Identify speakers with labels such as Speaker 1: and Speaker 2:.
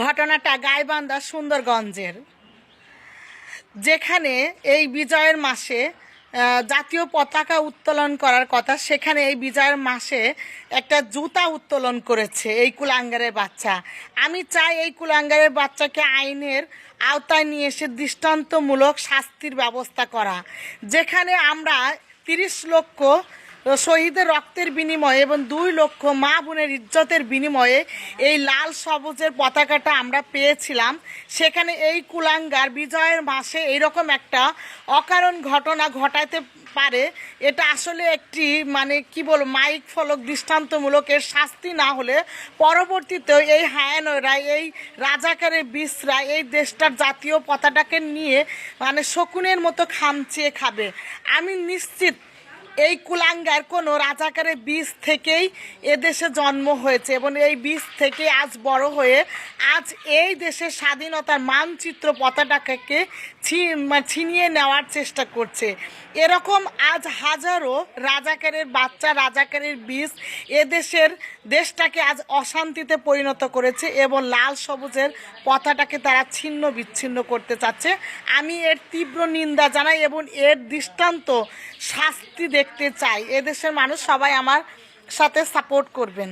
Speaker 1: ঘটনাটা গাইবান্ধা সুন্দরগঞ্জের যেখানে এই বিজয়ের মাসে জাতীয় পতাকা উত্তোলন করার কথা। সেখানে এই বিজয়ের মাসে একটা জুতা উত্তোলন করেছে এই কুলাঙ্গারের বাচ্চা। আমি চাই এই কুলাঙ্গারের বাচ্চাকে আইনের আওতায় নিয়ে এসে দৃষ্টান্তমূলক শাস্তির ব্যবস্থা করা। যেখানে আমরা তিরিশ লক্ষ শহীদের রক্তের বিনিময়ে এবং দুই লক্ষ মা বোনের ইজ্জতের বিনিময়ে এই লাল সবুজের পতাকাটা আমরা পেয়েছিলাম। সেখানে এই কুলাঙ্গার বিজয়ের মাসে এইরকম একটা অকারণ ঘটনা ঘটাতে পারে। এটা আসলে একটি মানে কি বল মাইক ফলক দৃষ্টান্তমূলক এর শাস্তি না হলে পরবর্তীতে এই হায়ানরা, এই রাজাকারের বিসরা এই দেশটার জাতীয় পতাকাকে নিয়ে মানে শকুনের মতো খামচিয়ে খাবে। আমি নিশ্চিত এই কুলাঙ্গার কোনো রাজাকারের বীজ থেকেই এদেশে জন্ম হয়েছে এবং এই বীজ থেকে আজ বড় হয়ে আজ এই দেশের স্বাধীনতার মানচিত্র পতাকাকে ছিনিয়ে নেওয়ার চেষ্টা করছে। এরকম আজ হাজারো রাজাকারের বাচ্চা, রাজাকারের বীজ এদেশের দেশটাকে আজ অশান্তিতে পরিণত করেছে এবং লাল সবুজের পতাটাকে তারা ছিন্ন বিচ্ছিন্ন করতে চাচ্ছে। আমি এর তীব্র নিন্দা জানাই এবং এর দৃষ্টান্ত শাস্তি দেখতে চাই। এদেশের মানুষ সবাই আমার সাথে সাপোর্ট করবেন।